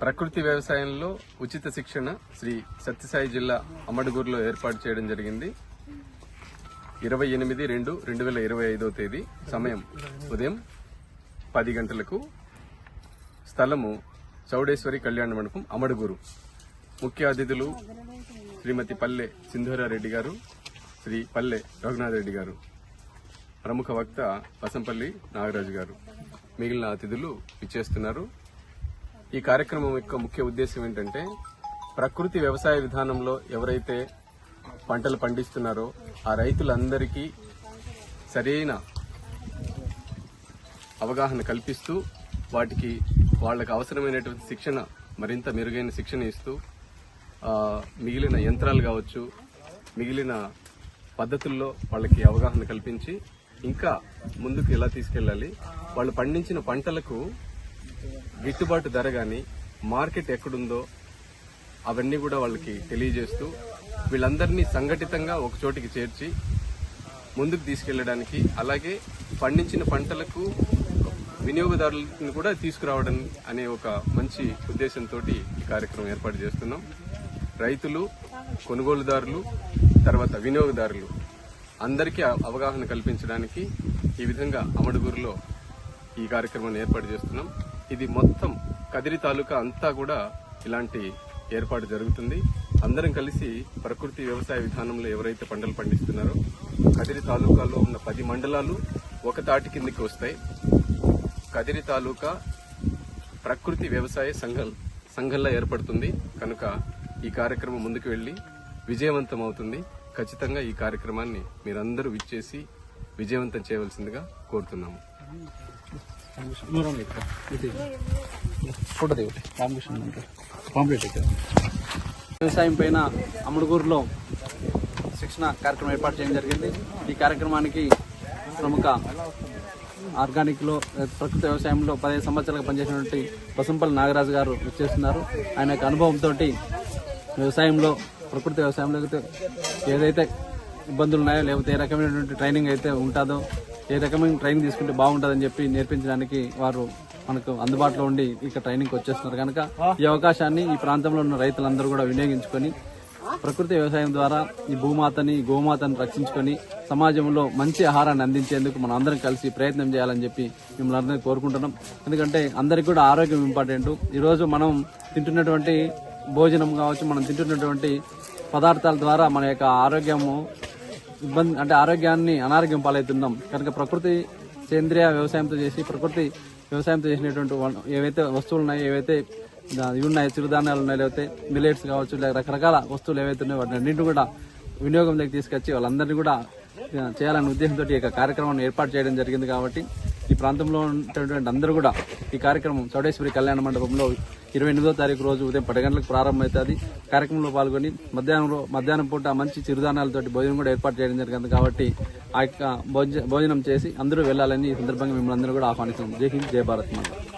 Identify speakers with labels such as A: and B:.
A: ప్రకృతి వ్యవసాయంలో ఉచిత శిక్షణ శ్రీ సత్యసాయి జిల్లా అమ్మడుగూరులో ఏర్పాటు చేయడం జరిగింది. ఇరవై ఎనిమిది రెండు రెండు వేల ఇరవై ఐదో తేదీ సమయం ఉదయం పది గంటలకు స్థలము చౌడేశ్వరి కళ్యాణ మండపం అమడుగూరు. ముఖ్య అతిథులు శ్రీమతి పల్లె సింధూరారెడ్డి గారు శ్రీ పల్లె రఘునాథ్ రెడ్డి గారు ప్రముఖ వక్త వసంపల్లి నాగరాజు గారు. మిగిలిన అతిథులు ఇచ్చేస్తున్నారు ఈ కార్యక్రమం యొక్క ముఖ్య ఉద్దేశం ఏంటంటే ప్రకృతి వ్యవసాయ విధానంలో ఎవరైతే పంటలు పండిస్తున్నారో ఆ రైతులందరికీ సరైన అవగాహన కల్పిస్తూ వాటికి వాళ్ళకు అవసరమైనటువంటి శిక్షణ మరింత మెరుగైన శిక్షణ ఇస్తూ మిగిలిన యంత్రాలు కావచ్చు మిగిలిన పద్ధతుల్లో వాళ్ళకి అవగాహన కల్పించి ఇంకా ముందుకు ఎలా తీసుకెళ్ళాలి వాళ్ళు పండించిన పంటలకు గిట్టుబాటు ధర గాని మార్కెట్ ఎక్కడుందో అవన్నీ కూడా వాళ్ళకి తెలియజేస్తూ వీళ్ళందరినీ సంఘటితంగా ఒక చోటికి చేర్చి ముందుకు తీసుకెళ్ళడానికి అలాగే పండించిన పంటలకు వినియోగదారులను కూడా తీసుకురావడం అనే ఒక మంచి ఉద్దేశంతో ఈ కార్యక్రమం ఏర్పాటు చేస్తున్నాం. రైతులు కొనుగోలుదారులు తర్వాత వినియోగదారులు అందరికీ అవగాహన కల్పించడానికి ఈ విధంగా అమడుగురులో ఈ కార్యక్రమాన్ని ఏర్పాటు చేస్తున్నాం. ఇది మొత్తం కదిరి తాలూకా అంతా కూడా ఇలాంటి ఏర్పాటు జరుగుతుంది. అందరం కలిసి ప్రకృతి వ్యవసాయ విధానంలో ఎవరైతే పంటలు పండిస్తున్నారో కదిరి తాలూకాలో ఉన్న పది మండలాలు ఒక తాటి కిందకి వస్తాయి. కదిరి తాలూకా ప్రకృతి వ్యవసాయ సంఘం సంఘంలా ఏర్పడుతుంది. కనుక ఈ కార్యక్రమం ముందుకు వెళ్ళి విజయవంతం అవుతుంది. ఖచ్చితంగా ఈ కార్యక్రమాన్ని మీరందరూ విచ్చేసి విజయవంతం చేయవలసిందిగా కోరుతున్నాము.
B: ఫోటో ఇక్కడ వ్యవసాయం పైన అమ్ముడుగూరులో శిక్షణ కార్యక్రమం ఏర్పాటు చేయడం జరిగింది. ఈ కార్యక్రమానికి ప్రముఖ ఆర్గానిక్లో ప్రకృతి వ్యవసాయంలో పదిహేను సంవత్సరాలుగా పనిచేసినటువంటి బసంపల్లి నాగరాజు గారు వచ్చేస్తున్నారు. ఆయన యొక్క అనుభవంతో వ్యవసాయంలో ప్రకృతి వ్యవసాయంలో అయితే ఏదైతే ఇబ్బందులు ఉన్నాయో లేకపోతే ఏ రకమైనటువంటి ట్రైనింగ్ అయితే ఉంటుందో ఏ రకమైన ట్రైనింగ్ తీసుకుంటే బాగుంటుందని చెప్పి నేర్పించడానికి వారు మనకు అందుబాటులో ఉండి ఇక్కడ ట్రైనింగ్ వచ్చేస్తున్నారు. కనుక ఈ అవకాశాన్ని ఈ ప్రాంతంలో ఉన్న రైతులందరూ కూడా వినియోగించుకొని ప్రకృతి వ్యవసాయం ద్వారా ఈ భూమాతని గోమాతని రక్షించుకొని సమాజంలో మంచి ఆహారాన్ని అందించేందుకు మనం అందరం కలిసి ప్రయత్నం చేయాలని చెప్పి మిమ్మల్ని అందరినీ కోరుకుంటున్నాం. ఎందుకంటే అందరికి కూడా ఆరోగ్యం ఇంపార్టెంట్. ఈరోజు మనం తింటున్నటువంటి భోజనం కావచ్చు మనం తింటున్నటువంటి పదార్థాల ద్వారా మన యొక్క ఆరోగ్యము ఇబ్బంది అంటే ఆరోగ్యాన్ని అనారోగ్యం పాలవుతున్నాం. కనుక ప్రకృతి సేంద్రియ వ్యవసాయంతో చేసి ప్రకృతి వ్యవసాయంతో చేసినటువంటి ఏవైతే వస్తువులు ఉన్నాయో ఏవైతే ఇవి ఉన్నాయి చిరుధాన్యాలు ఉన్నాయి లేకపోతే మిలెట్స్ కావచ్చు లేక రకరకాల వస్తువులు ఏవైతే ఉన్నాయో వాటిని అన్నింటిని కూడా వినియోగం దగ్గర తీసుకొచ్చి వాళ్ళందరినీ కూడా చేయాలనే ఉద్దేశంతో ఈ యొక్క కార్యక్రమాన్ని ఏర్పాటు చేయడం జరిగింది కాబట్టి ఈ ప్రాంతంలో ఉన్నటువంటి అందరూ కూడా ఈ కార్యక్రమం చౌడేశ్వరి కళ్యాణ మండపంలో ఇరవై ఎనిమిదో తారీఖు రోజు ఉదయం పది గంటలకు ప్రారంభమవుతుంది. కార్యక్రమంలో పాల్గొని మధ్యాహ్నం మధ్యాహ్నం పూట మంచి చిరుధాన్యాలతోటి భోజనం కూడా ఏర్పాటు చేయడం జరిగింది కాబట్టి ఆ యొక్క భోజనం చేసి అందరూ వెళ్ళాలని ఈ సందర్భంగా మిమ్మల్ని అందరూ కూడా ఆహ్వానిస్తున్నాం. జై హింద్ జయ భారత్ మండలం